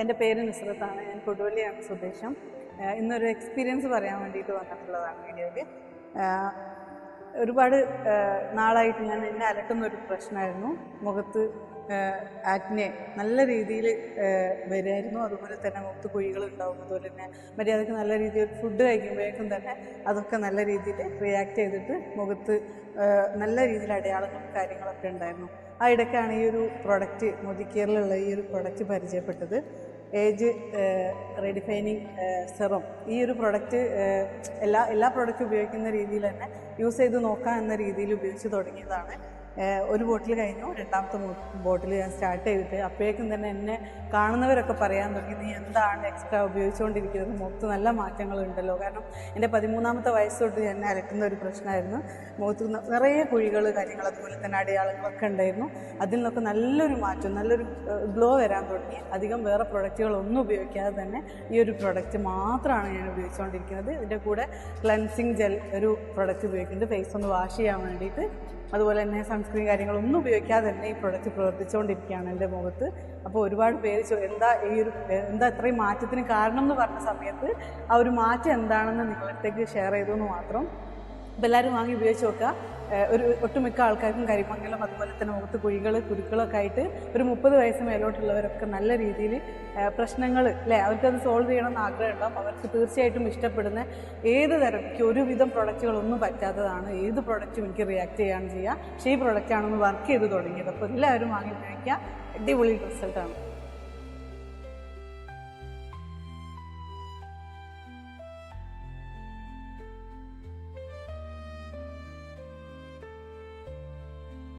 എന്റെ പേര് നുസ്രത്താണ്. ഞാൻ കൊടുവള്ളിയാണ് സ്വദേശം. ഇന്നൊരു എക്സ്പീരിയൻസ് പറയാൻ വേണ്ടിയിട്ട് വന്നിട്ടുള്ളതാണ് വീഡിയോയിൽ ഒരുപാട് നാളായിട്ട് ഞാൻ എന്നെ അലട്ടുന്ന ഒരു പ്രശ്നമായിരുന്നു. മുഖത്ത് ആക്നെ നല്ല രീതിയിൽ വരുമായിരുന്നു അതുപോലെ തന്നെ മുഖത്ത് കുഴികൾ ഉണ്ടാവും. അതുപോലെ തന്നെ മര്യാദയ്ക്ക് നല്ല രീതിയിൽ ഫുഡ് കഴിക്കുമ്പോഴേക്കും തന്നെ അതൊക്കെ നല്ല രീതിയിൽ റിയാക്ട് ചെയ്തിട്ട് മുഖത്ത് നല്ല രീതിയിൽ അടയാളങ്ങളും കാര്യങ്ങളൊക്കെ ഉണ്ടായിരുന്നു. ആ ഇടയ്ക്കാണ് ഈ ഒരു പ്രൊഡക്റ്റ് മോദിക്കെയറിലുള്ള ഈ ഒരു പ്രൊഡക്റ്റ് പരിചയപ്പെട്ടത്. ഏജ് റെഡിഫൈനിങ് സെറം ഈ ഒരു പ്രൊഡക്റ്റ് എല്ലാ എല്ലാ പ്രൊഡക്റ്റും ഉപയോഗിക്കുന്ന രീതിയിൽ തന്നെ യൂസ് ചെയ്ത് നോക്കാം എന്ന രീതിയിൽ ഉപയോഗിച്ച് തുടങ്ങിയതാണ്. ഒരു ബോട്ടിൽ കഴിഞ്ഞു. രണ്ടാമത്തെ ബോട്ടിൽ ഞാൻ സ്റ്റാർട്ട് ചെയ്തിട്ട് അപ്പോഴേക്കും തന്നെ എന്നെ കാണുന്നവരൊക്കെ പറയാൻ തുടങ്ങി നീ എന്താണ് എക്സ്ട്രാ ഉപയോഗിച്ചുകൊണ്ടിരിക്കുന്നത്? മുഖത്ത് നല്ല മാറ്റങ്ങളുണ്ടല്ലോ. കാരണം എന്റെ പതിമൂന്നാമത്തെ വയസ്സ് തൊട്ട് എന്നെ അലക്കുന്ന ഒരു പ്രശ്നമായിരുന്നു. മുഖത്ത് നിറയെ കുഴികൾ കാര്യങ്ങൾ അതുപോലെ തന്നെ അടയാളങ്ങളൊക്കെ ഉണ്ടായിരുന്നു. അതിൽ നിന്നൊക്കെ നല്ലൊരു മാറ്റം നല്ലൊരു ഗ്ലോ വരാൻ തുടങ്ങി. അധികം വേറെ പ്രൊഡക്റ്റുകളൊന്നും ഉപയോഗിക്കാതെ തന്നെ ഈ ഒരു പ്രൊഡക്റ്റ് മാത്രമാണ് ഞാൻ ഉപയോഗിച്ചുകൊണ്ടിരിക്കുന്നത്. ഇതിന്റെ കൂടെ ക്ലൻസിങ് ജെൽ ഒരു പ്രൊഡക്റ്റ് ഉപയോഗിക്കുന്നുണ്ട്. ഫേസ് ഒന്ന് വാഷ് ചെയ്യാൻ വേണ്ടിയിട്ട്. അതുപോലെ തന്നെ സൺസ്ക്രീൻ കാര്യങ്ങളൊന്നും ഉപയോഗിക്കാതെ തന്നെ ഈ പ്രൊഡക്റ്റ് പ്രവർത്തിച്ചുകൊണ്ടിരിക്കുകയാണ് എന്റെ മുഖത്ത്. അപ്പോൾ ഒരുപാട് പേര് എന്താ ഈ ഒരു എന്താ ഇത്രയും മാറ്റത്തിന് കാരണം എന്ന് പറഞ്ഞ സമയത്ത് ആ ഒരു മാറ്റം എന്താണെന്ന് നിങ്ങളടുത്തേക്ക് ഷെയർ ചെയ്തു എന്ന് മാത്രം. അപ്പോൾ എല്ലാവരും വാങ്ങി ഉപയോഗിച്ച് നോക്കുക. ഒരു ഒട്ടുമിക്ക ആൾക്കാർക്കും കരിമംഗലം അതുപോലെ തന്നെ മുഖത്ത് കുഴികൾ കുരുക്കളൊക്കെ ആയിട്ട് ഒരു മുപ്പത് വയസ്സ് മേലോട്ടുള്ളവരൊക്കെ നല്ല രീതിയിൽ പ്രശ്നങ്ങൾ അല്ലേ അവർക്കത് സോൾവ് ചെയ്യണമെന്ന് ആഗ്രഹം ഉണ്ടാവും അവർക്ക് തീർച്ചയായിട്ടും ഇഷ്ടപ്പെടുന്ന ഏത് തരം എനിക്ക് ഒരുവിധം പ്രൊഡക്റ്റുകളൊന്നും പറ്റാത്തതാണ്. ഏത് പ്രൊഡക്റ്റും എനിക്ക് റിയാക്ട് ചെയ്യാൻ ചെയ്യുക പക്ഷേ ഈ പ്രൊഡക്റ്റാണെന്ന് വർക്ക് ചെയ്ത് തുടങ്ങിയത്. അപ്പോൾ എല്ലാവരും വാങ്ങി ഉപയോഗിക്കുക അടിപൊളി റിസൾട്ടാണ്